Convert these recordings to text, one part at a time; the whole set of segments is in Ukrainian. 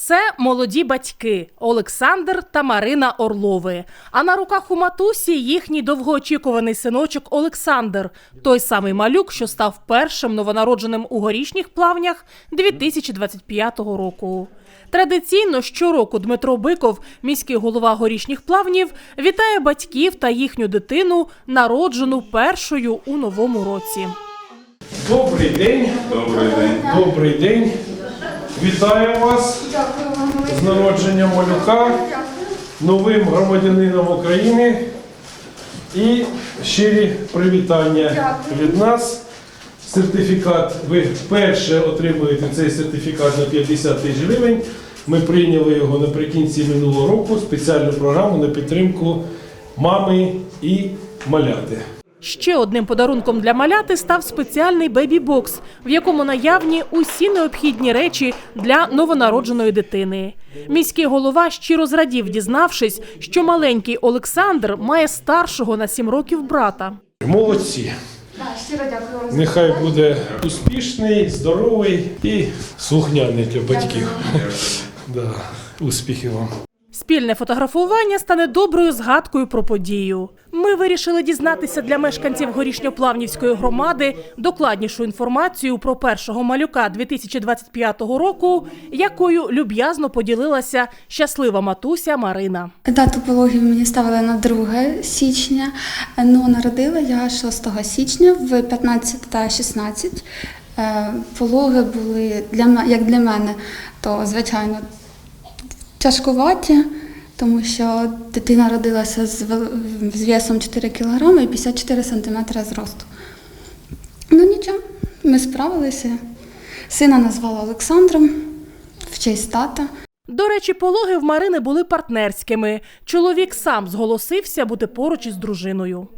Це молоді батьки Олександр та Марина Орлови. А на руках у матусі їхній довгоочікуваний синочок Олександр, той самий малюк, що став першим новонародженим у горішніх плавнях 2025 року. Традиційно щороку Дмитро Биков, міський голова горішніх плавнів, вітає батьків та їхню дитину, народжену першою у новому році. Добрий день. Добрий день. Добрий день. Вітаю вас з народженням малюка, новим громадянином України і щирі привітання від нас. Сертифікат. Ви вперше отримуєте цей сертифікат на 50 тисяч гривень. Ми прийняли його наприкінці минулого року спеціальну програму на підтримку мами і маляти. Ще одним подарунком для маляти став спеціальний бебі-бокс, в якому наявні усі необхідні речі для новонародженої дитини. Міський голова щиро зрадів, дізнавшись, що маленький Олександр має старшого на 7 років брата. Молодці. Нехай буде успішний, здоровий і слухняний для батьків. Да. Успіхів вам. Спільне фотографування стане доброю згадкою про подію. Ми вирішили дізнатися для мешканців горішньоплавнівської громади докладнішу інформацію про першого малюка 2025 року, якою люб'язно поділилася щаслива матуся Марина. Дату пологів мені ставили на 2 січня, ну народила я 6 січня в 15 та 16. Е, Пологи були для як для мене, то звичайно тяжкуваті, тому що дитина родилася з весом 4 кг і 54 см зросту. Ну нічого, ми справилися. Сина назвала Олександром в честь тата. До речі, пологи в Марини були партнерськими. Чоловік сам зголосився бути поруч із дружиною.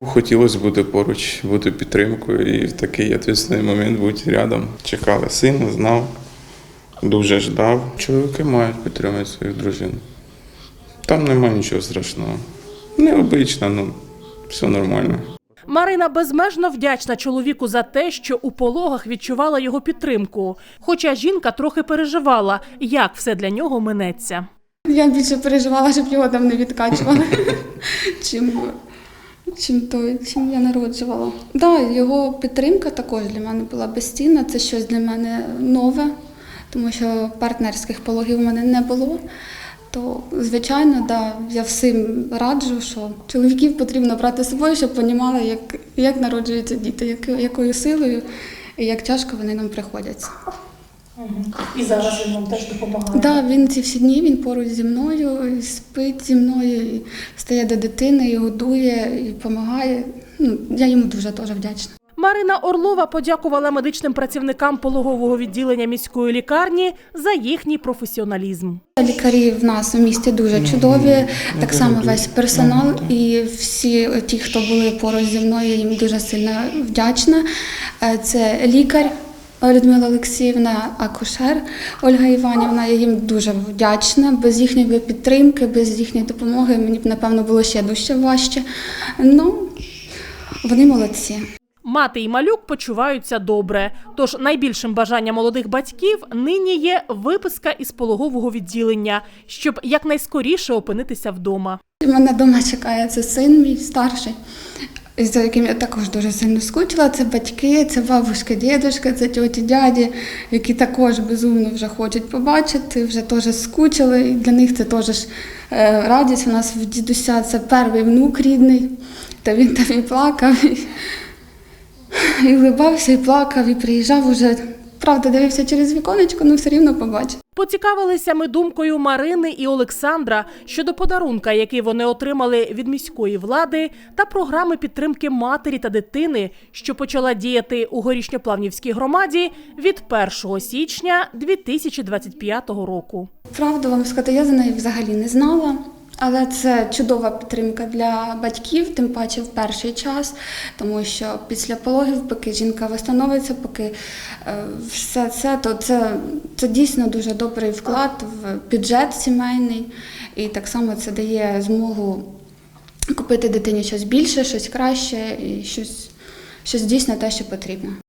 Хотілося бути поруч, бути підтримкою і в такий відповідальний момент бути рядом. Чекали сина, знав, дуже ждав. Чоловіки мають підтримувати своїх дружин. Там немає нічого страшного. Необично, ну все нормально. Марина безмежно вдячна чоловіку за те, що у пологах відчувала його підтримку. Хоча жінка трохи переживала, як все для нього минеться. Я більше переживала, щоб його там не відкачували, чим, чим, той, чим я народжувала. Да, його підтримка також для мене була безцінна. Це щось для мене нове, тому що партнерських пологів у мене не було. То, звичайно, да, я всім раджу, що чоловіків потрібно брати з собою, щоб розуміли, як, як народжуються діти, як, якою силою і як тяжко вони нам приходяться. І зараз він вам теж допомагає. Да, він ці всі дні він поруч зі мною, і спить зі мною, і стає до дитини, і годує, і допомагає. Ну, я йому дуже теж вдячна. Марина Орлова подякувала медичним працівникам пологового відділення міської лікарні за їхній професіоналізм. Лікарі в нас у місті дуже чудові, так само весь персонал і всі ті, хто були поруч зі мною, я їм дуже сильно вдячна. Е, Це лікар. Людмила Олексіївна, акушер Ольга Іванівна, я їм дуже вдячна. Без їхньої підтримки, без їхньої допомоги мені б напевно було ще дужче важче. Ну, вони молодці. Мати і малюк почуваються добре. Тож найбільшим бажанням молодих батьків нині є виписка із пологового відділення, щоб якнайскоріше опинитися вдома. Мене вдома чекає це син мій старший, за яким я також дуже сильно скучила. Це батьки, це бабушка, дідушка, це тьоті, дяді, які також безумно вже хочуть побачити, вже теж скучили. І для них це теж е, радість. У нас в дідуся це перший внук рідний, та він там і плакав, і, улибався, і плакав, і приїжджав уже. Правда, дивився через віконечко, але все рівно побачив. Поцікавилися ми думкою Марини і Олександра щодо подарунка, який вони отримали від міської влади, та програми підтримки матері та дитини, що почала діяти у горішньоплавнівській громаді від 1 січня 2025 року. Правду вам сказати, я за неї взагалі не знала. Але це чудова підтримка для батьків, тим паче в перший час, тому що після пологів, поки жінка встановиться, поки е, все це, то це, це дійсно дуже добрий вклад в бюджет сімейний, і так само це дає змогу купити дитині щось більше, щось краще і щось, щось дійсно те, що потрібно.